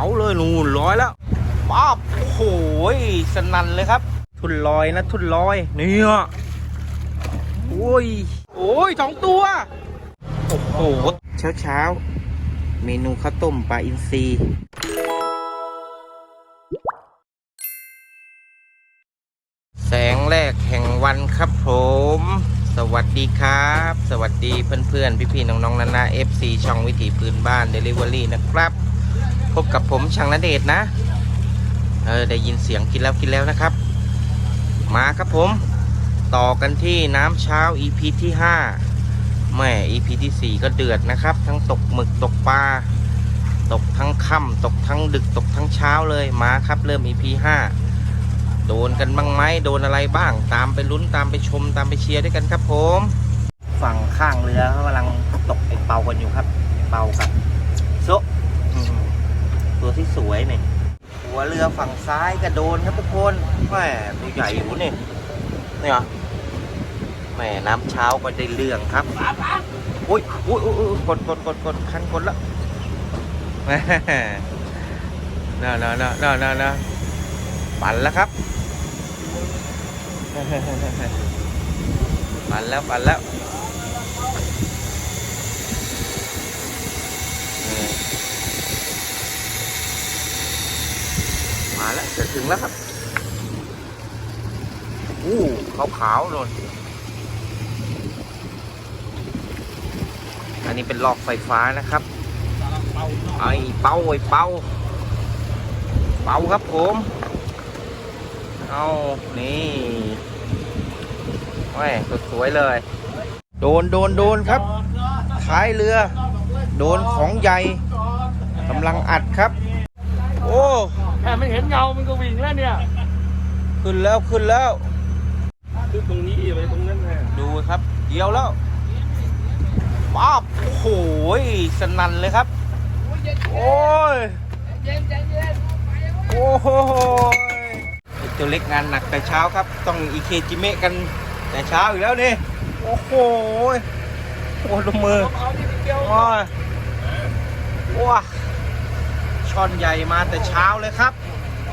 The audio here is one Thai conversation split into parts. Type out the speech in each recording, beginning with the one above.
าเลยนู่นร้อยแล้วป้าบโอ้โหสนั่นเลยครับ ทุนลอยนะทุนลอยเนี่ยโอ้ยโอ้ยสองตัว โอ้โหเช้าเช้าเมนูข้าวต้มปลาอินทรีแสงแรกแห่งวันครับผม สวัสดีครับ สวัสดีเพื่อนๆ พี่ๆ น้องๆนานา FC ช่องวิถีพื้นบ้าน Delivery นะครับ พบกับผมช่างนเดชน์นะ เออได้ยินเสียงกินแล้วกินแล้วนะครับ มาครับผม ต่อกันที่น้ำเช้า EP ที่5แม่ EP ที่4ก็เดือดนะครับ ทั้งตกหมึกตกปลาตกทั้งค่ำตกทั้งดึกตกทั้งเช้าเลยมาครับ เริ่ม EP 5โดนกันบ้างไหมโดนอะไรบ้าง ตามไปลุ้นตามไปชมตามไปเชียร์ด้วยกันครับผม ฝั่งข้างเรือเขากำลังตกไอเปากันอยู่ครับไอ้เปากับโซ ตัวที่สวยเนี่ยหัวเรือฝั่งซ้ายก็โดนครับทุกคนแหมตัวใหญ่อยู่นี่เนี่ยแหมน้ำเช้าก็ได้เรื่องครับอุ้ยอุ้ยอุ้ยอุ้ยกดกดกดกดคันกดละแหมน่าน่าน่าน่าน่าน่าปั่นแล้วครับปั่นแล้วปั่นแล้วนี่มา แล้วครับอู้ขาวขาวเลยอันนี้เป็นหลอกไฟฟ้านะครับไอ้เป้าไอ้เป้าเป้าครับผมเอานี่แม่สวยเลย โดนโดนโดนครับท้ายเรือ โดนของใหญ่กำลังอัดครับ โอ้แค่ไม่เห็นเงา มันก็วิ่งแล้วเนี่ย ขึ้นแล้วขึ้นแล้วคือตรงนี้ไปตรงนั้นแหละดูครับเดียวแล้วป้าบโอ้โหสนั่นเลยครับ โอ้ยโอ้โหไอ้ตัวเล็กงานหนักแต่เช้าครับ ต้องอีเคจิเมะกันแต่เช้าอีกแล้วนี่ โอ้โห โอ้ดูมือโอ้ยว้า ช่อนใหญ่มาแต่เช้าเลยครับ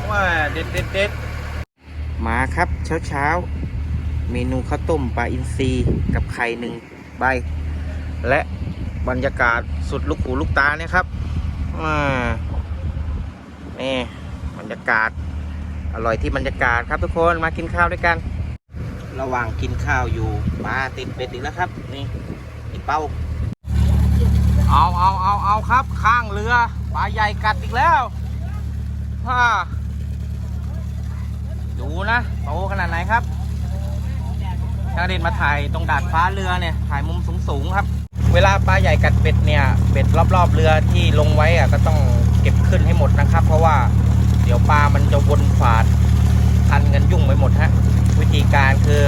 ว้าเด็ดเด็ดเด็ดมาครับเช้าเช้าเมนูข้าวต้มปลาอินทรีกับไข่หนึ่งใบ และบรรยากาศสุดลูกหูลูกตาเนี่ยครับอ่านี่บรรยากาศ อร่อยที่บรรยากาศครับทุกคนมากินข้าวด้วยกัน ระหว่างกินข้าวอยู่ปลาติดเบ็ดอีกแล้วครับ นี่เป้าเอาเอาเอาเอาครับ ข้างเรือ ลาใหญ่กัดอีกแล้วฮ่าดูนะโตขนาดไหนครับถ้าเด่นมาถ่ายตรงดาดฟ้าเรือเนี่ยถ่ายมุมสูงๆครับ เวลาปลาใหญ่กัดเบ็ดเนี่ยเบ็ดรอบๆเรือที่ลงไว้อะก็ต้องเก็บขึ้นให้หมดนะครับ เพราะว่าเดี๋ยวปลามันจะวนฝาดพันกันยุ่งไปหมดฮะวิธีการคือ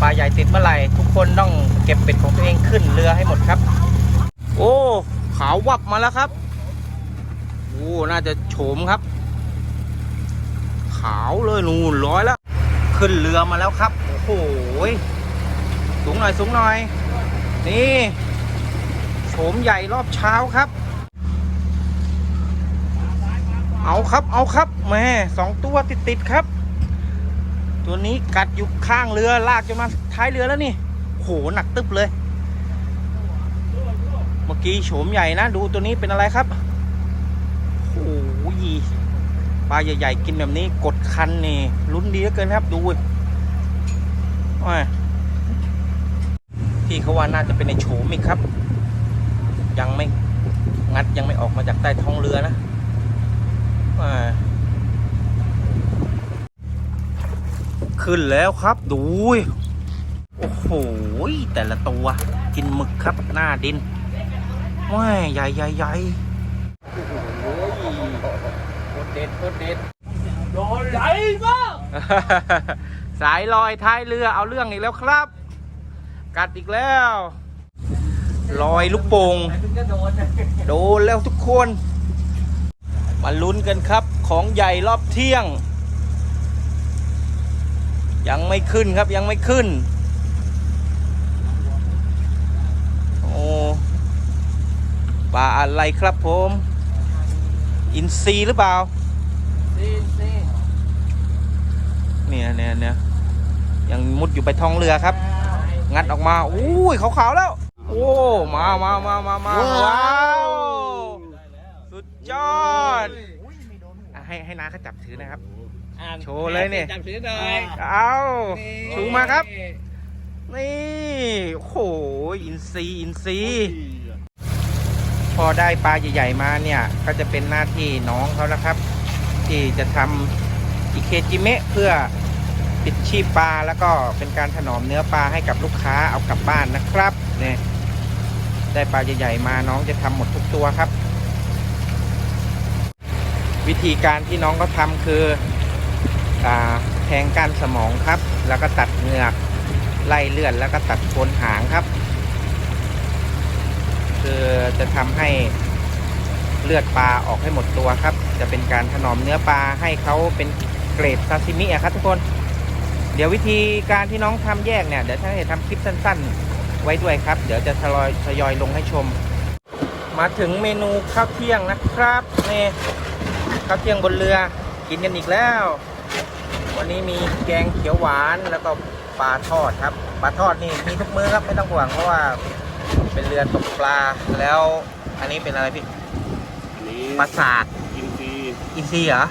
ปลาใหญ่ติดเมื่อไหร่ทุกคนต้องเก็บเบ็ดของตัวเองขึ้นเรือให้หมดครับ โอ้ขาววับมาแล้วครับ โอ้น่าจะโฉมครับ ขาวเลยนูนร้อยแล้ว ขึ้นเรือมาแล้วครับ โอ้โหยสูงหน่อยสูงหน่อย นี่โฉมใหญ่รอบเช้าครับ เอาครับเอาครับแม่สองตัวติดติดครับ ตัวนี้กัดอยู่ข้างเรือลากจะมาท้ายเรือแล้วนี่โหหนักตึ๊บเลย เมื่อกี้โฉมใหญ่นะ ดูตัวนี้เป็นอะไรครับโอ้โห ปลาใหญ่ๆกินแบบนี้กดคันนี่ลุ้นดีเหลือเกินครับดูโอ้ยพี่เขาว่าน่าจะเป็นในโฉมอีกครับ ยังไม่งัดยังไม่ออกมาจากใต้ท้องเรือนะอ่าขึ้นแล้วครับดูโอ้โหแต่ละตัว กินหมึกครับหน้าดินว้ายใหญ่ใหญ่ใหญ่โอ้โหโคตรเด็ดโคตรเด็ดโดนใหญ่มากสายลอยท้ายเรือเอาเรื่องอีกแล้วครับ กัดอีกแล้วลอยลูกโป่งถึงจะโดนโดนแล้วทุกคน มาลุ้นกันครับ ของใหญ่รอบเที่ยง ยังไม่ขึ้นครับยังไม่ขึ้น โอ้ปลาอะไรครับผม อินซีหรือเปล่า ซีซี เนี่ยเนี่ยเนี่ยยังมุดอยู่ไปท้องเรือครับ งัดออกมาอุ้ยขาวๆแล้ว โอ้มามามามามาว้าวสุดยอดอะให้ให้น้าเขาจับถือนะครับโชว์เลยเนี่ย จับถือหน่อยเอาชูมาครับ นี่โอ้โหอินซีอินซีพอได้ปลาใหญ่ๆมาเนี่ย ก็จะเป็นหน้าที่น้องเขาแล้วครับ ที่จะทำ อิเคจิเมะเพื่อปิดชีพปลาแล้วก็เป็นการถนอมเนื้อปลาให้กับลูกค้าเอากลับบ้านนะครับเนี่ยได้ปลาใหญ่ๆมาน้องจะทำหมดทุกตัวครับ วิธีการที่น้องเขาทำคืออาแทงก้านสมองครับ แล้วก็ตัดเหงือกไล่เลือดแล้วก็ตัดโคนหางครับ คือจะทำให้เลือดปลาออกให้หมดตัวครับ จะเป็นการถนอมเนื้อปลาให้เขาเป็น เกรดซาซิมิอะครับทุกคน เดี๋ยววิธีการที่น้องทำแยกเนี่ย เดี๋ยวฉันจะทำคลิปสั้น ๆ ไว้ด้วยครับ เดี๋ยวจะทยอยทยอยลงให้ชม มาถึงเมนูข้าวเที่ยงนะครับนี่ข้าวเที่ยงบนเรือกินกันอีกแล้ว วันนี้มีแกงเขียวหวานแล้วก็ปลาทอดครับปลาทอดนี่มีทุกมื้อครับไม่ต้องห่วงเพราะว่าเป็นเรือตกปลาแล้ว อันนี้เป็นอะไรพี่อันนี้ปลาสากกินซีอินทรีย์เหรอ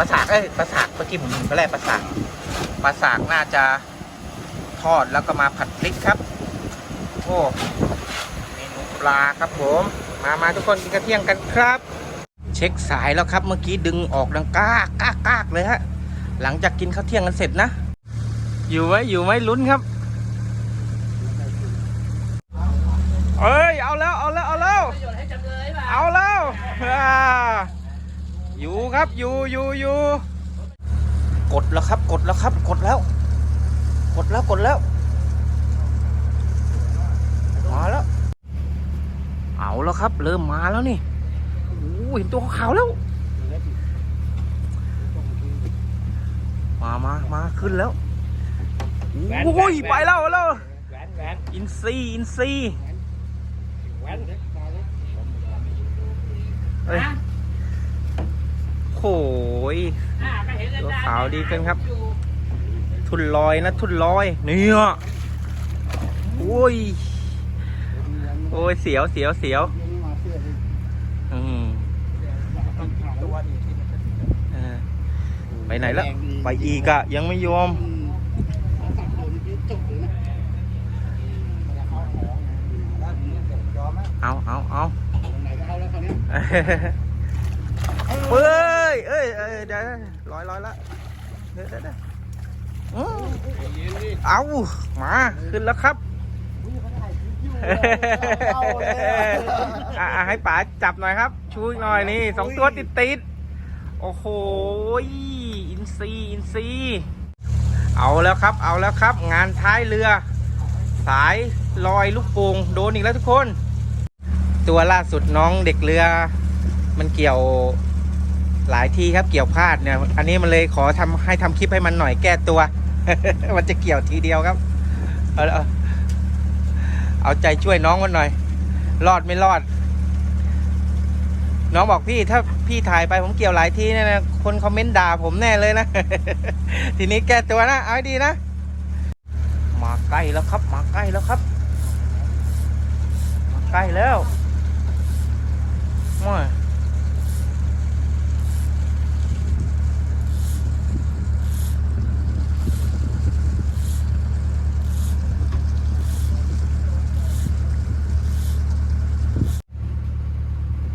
ปลาสากเอ้ยปลาสากเมื่อกี้ผมเห็นก็แรกปลาสากปลาสากน่าจะทอดแล้วก็มาผัดพริกครับ โอ้เมนูปลาครับผม มามาทุกคนกินกระเที่ยงกันครับ เช็คสายแล้วครับเมื่อกี้ดึงออกดังก้ากก้ากก้ากเลยฮะหลังจากกินข้าวเที่ยงกันเสร็จนะ อยู่ไหมอยู่ไหมลุ้นครับเอ้ยเอาแล้วเอาแล้วเอาแล้วเอาแล้ว อยู่ครับอยู่อยู่อยู่กดแล้วครับ กดแล้วครับ กดแล้ว กดแล้วกดแล้วมาแล้ว เอาแล้วครับ เริ่มมาแล้วนี่โอ้เห็นตัวขาวแล้ว มามามาขึ้นแล้วโอ้ยไปแล้วไปแล้วอินซีอินซีเฮ้ย โอ้ยอ่าก็เห็นแล้วตัวขาวดีขึ้นครับ ทุนลอยนะ ทุนลอยเนี่ยโอ้ย โอ้ย เสียวเสียวเสียวอืมไปไหนแล้ว ไปอีกอะยังไม่ยอมเอาเอาเอาเ้ยเอ้ยเอ้ยเดี๋ยวลอยลอยละเดี๋ยวเดี๋ยวเดี๋ยวอื้อเอามาขึ้นแล้วครับอะอะให้ป๋าจับหน่อยครับ ชูอีกหน่อยนี่สองตัวติดติดโอ้โหอินซีอินซีเอาแล้วครับ เอาแล้วครับ งานท้ายเรือ สายลอยลูกโป่งโดนอีกแล้วทุกคน ตัวล่าสุดน้องเด็กเรือ มันเกี่ยว หลายทีครับเกี่ยวพลาดเนี่ย อันนี้มันเลยขอทำให้ทำคลิปให้มันหน่อยแก้ตัว มันจะเกี่ยวทีเดียวครับ เอาเอาใจช่วยน้องมันหน่อย รอดไม่รอด น้องบอกพี่ถ้าพี่ถ่ายไปผมเกี่ยวหลายทีเนี่ยนะคนคอมเมนต์ด่าผมแน่เลยนะ ทีนี้แก้ตัวนะ เอาดีนะ มาใกล้แล้วครับ มาใกล้แล้วครับ มาใกล้แล้วมา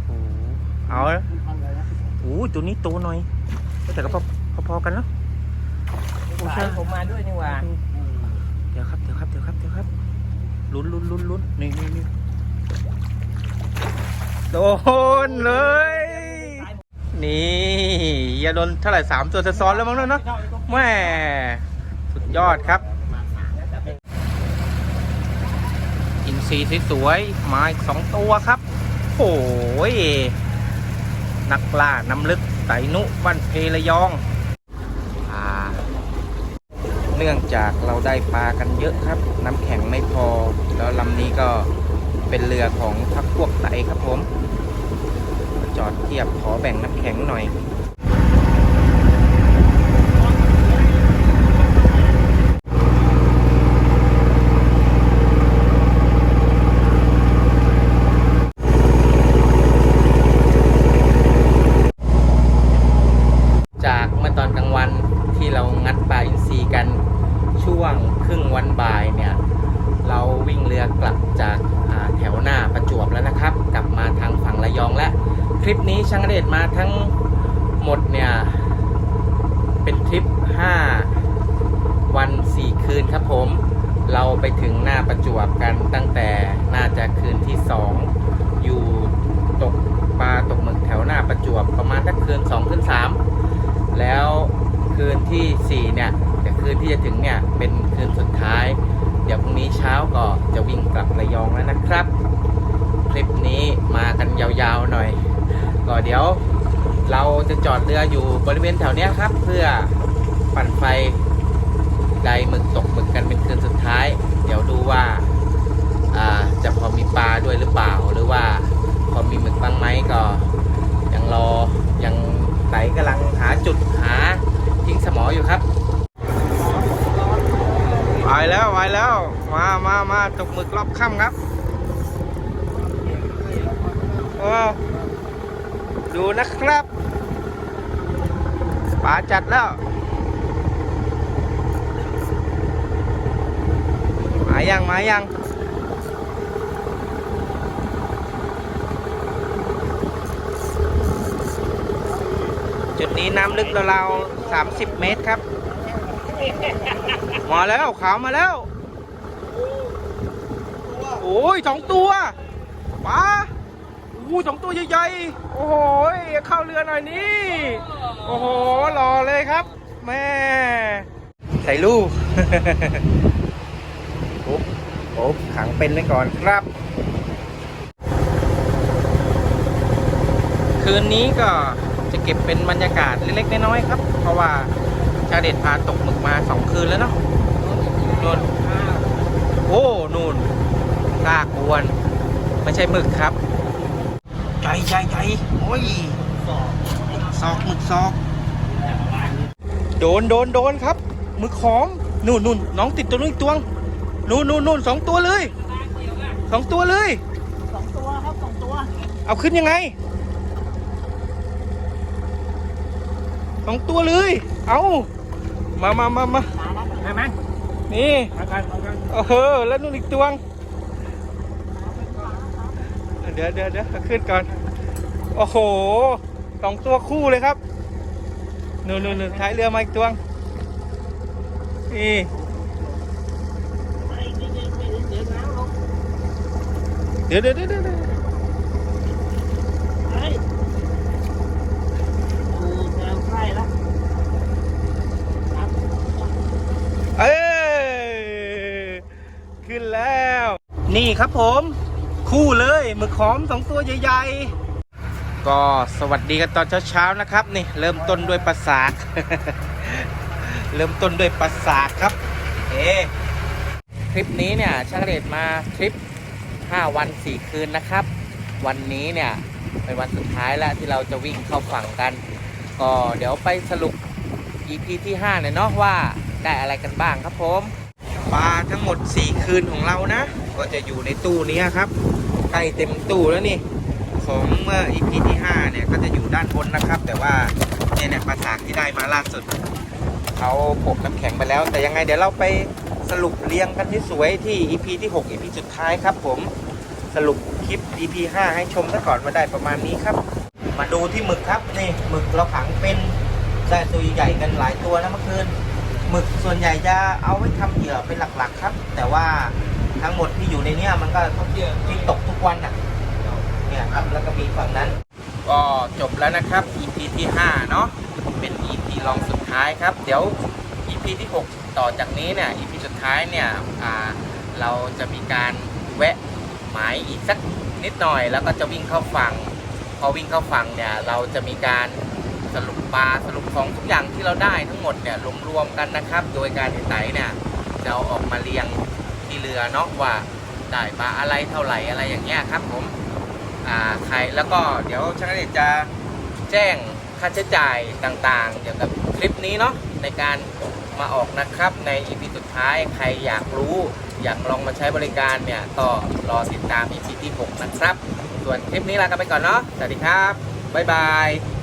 โอ้โหเอาแล้วโอ้ย ตัวนี้โตหน่อย แต่ก็พอพอๆกันแล้วโอ้ใช่ผมมาด้วยนี่หว่า เดี๋ยวครับ เดี๋ยวครับ เดี๋ยวครับ เดี๋ยวครับ ลุ้นลุ้นลุ้นลุ้นนี่นี่นี่โดนเลย นี่อย่าโดนเท่าไหร่สามตัวซ้อนแล้วมั้งเนอะเนาะแม่สุดยอดครับ อินซีสวยๆมาอีกสองตัวครับ โอ้ย นักล่าน้ำลึกไตนุบ้านเพระยองเนื่องจากเราได้ปลากันเยอะครับ น้ำแข็งไม่พอ แล้วลำนี้ก็เป็นเรือของพักพวกไตครับผม จอดเทียบขอแบ่งน้ำแข็งหน่อย จากเมื่อตอนกลางวันที่เรางัดปลาอินทรีกันช่วงครึ่งวันบ่ายเนี่ย เราวิ่งเรือกลับจากอ่าแถวหน้าประจวบแล้วนะครับ กลับมาทางฝั่งระยองและทริปนี้ช่างเดชมาทั้งหมดเนี่ย เป็นทริป 5 วัน 4 คืนครับผม เราไปถึงหน้าประจวบกันตั้งแต่น่าจะคืนที่ 2 อยู่ตกปลาตกหมึกแถวหน้าประจวบประมาณสักคืน2คืน3 แล้วคืนที่ 4 เนี่ยคืนที่จะถึงเนี่ยเป็นคืนสุดท้าย เดี๋ยวพรุ่งนี้เช้าก็จะวิ่งกลับระยองแล้วนะครับ คลิปนี้มากันยาวๆหน่อย ก็เดี๋ยว เราจะจอดเรืออยู่บริเวณแถวเนี้ยครับ เพื่อปั่นไฟไดหมึกตกหมึกกันเป็นคืนสุดท้าย เดี๋ยวดูว่าจะพอมีปลาด้วยหรือเปล่า หรือว่าพอมีหมึกบ้างไหมก็ยังรอยังไต่กำลังหาจุดหาทิ้งสมออยู่ครับไปแล้วไปแล้ว มามามาตกหมึกรอบค่ำครับโอ้ ดูนะครับป๋าจัดแล้วมายังมายังจุดนี้น้ำลึกราวๆ30เมตรครับ มาแล้วขาวมาแล้ว โอ้ยสองตัวปลาโอ้สองตัวใหญ่ๆ โอ้โห เข้าเรือหน่อยนี่ โอ้โหรอเลยครับ แม่ใส่ลูกปุ๊บปุ๊บขังเป็นไว้ก่อนครับ คืนนี้ก็จะเก็บเป็นบรรยากาศเล็กๆน้อยๆครับ เพราะว่าชาเด็ดพาตกหมึกมาสองคืนแล้วเนาะนู่นโอ้นู่นลากอวน ไม่ใช่หมึกครับใหญ่ใหญ่ใหญ่โอ้ย ซอกหมึกซอก โดนโดนโดนครับหมึกหอมนู่นนู่นน้องติดตัวนู้นอีกตัวนู่นนู่นนู่นสองตัวเลยสองตัวเลยสองตัวครับสองตัว เอาขึ้นยังไงสองตัวเลย เอามามามามามาไหมนี่มากันมากันเออแล้วนู่นอีกตัวงเดี๋ยวเดี๋ยวเดี๋ยวเอาขึ้นก่อน โอ้โห สองตัวคู่เลยครับนู่นนู่นนู่นท้ายเรือมาอีกตัวงนี่เดี๋ยวเดี๋ยวเดี๋ยวเดี๋ยวเด็ดเด็ดเฮ้ยโอ้ขึ้นแล้ว นี่ครับผม คู่เลยหมึกหอมสองตัวใหญ่ ๆ ก็สวัสดีกันตอนเช้าๆนะครับนี่เริ่มต้นด้วยปลาสาก เริ่มต้นด้วยปลาสากครับเอคลิปนี้เนี่ยช่างเดชมาทริป 5 วัน 4 คืนนะครับ วันนี้เนี่ยเป็นวันสุดท้ายแล้วที่เราจะวิ่งเข้าฝั่งกัน ก็เดี๋ยวไปสรุป EP ที่5เลยเนาะว่าได้อะไรกันบ้างครับผมปลาทั้งหมด 4 คืนของเรานะ ก็จะอยู่ในตู้นี้ครับใกล้เต็มตู้แล้วนี่ ของเมื่อ EP ที่5เนี่ยก็จะอยู่ด้านบนนะครับ แต่ว่าเนี่ยเนี่ยปลาสากที่ได้มาล่าสุดเขาปกน้ำแข็งไปแล้ว แต่ยังไงเดี๋ยวเราไปสรุปเรียงกันที่สวยที่ EP ที่ 6 EP สุดท้ายครับผมสรุปคลิป EP 5 ให้ชมซะก่อนว่าได้ประมาณนี้ครับ มาดูที่หมึกครับนี่หมึกเราขังเป็นได้ตัวใหญ่กันหลายตัวนะเมื่อคืนหมึกส่วนใหญ่จะเอาไว้ทำเหยื่อเป็นหลักๆครับ แต่ว่าทั้งหมดที่อยู่ในเนี้ยมันก็ที่ตกทุกวันอะ เนี่ยครับแล้วก็มีฝั่งนั้น ก็จบแล้วนะครับ EP ที่5เนาะเป็น EP รองสุดท้ายครับ เดี๋ยว EP ที่ 6 ต่อจากนี้เนี่ย EP สุดท้ายเนี่ยเราจะมีการแวะหมายอีกสักนิดหน่อย แล้วก็จะวิ่งเข้าฝั่งพอวิ่งเข้าฝั่งเนี่ยเราจะมีการสรุปปลาสรุปของทุกอย่างที่เราได้ทั้งหมดเนี่ยรวมๆกันนะครับ โดยการไต่เนี่ยจะเอาออกมาเรียงที่เรือเนาะว่าได้ปลาอะไรเท่าไหร่อะไรอย่างเงี้ยครับผม อ่าใครแล้วก็เดี๋ยวช่างเด็กจะแจ้งค่าใช้จ่ายต่างๆ เกี่ยวกับคลิปนี้เนาะในการมาออกนะครับใน EP สุดท้ายใครอยากรู้ อยากลองมาใช้บริการเนี่ยต่อรอติดตาม EP ที่ 6 นะครับ ส่วนคลิปนี้ลากันไปก่อนเนาะสวัสดีครับ บ๊ายบาย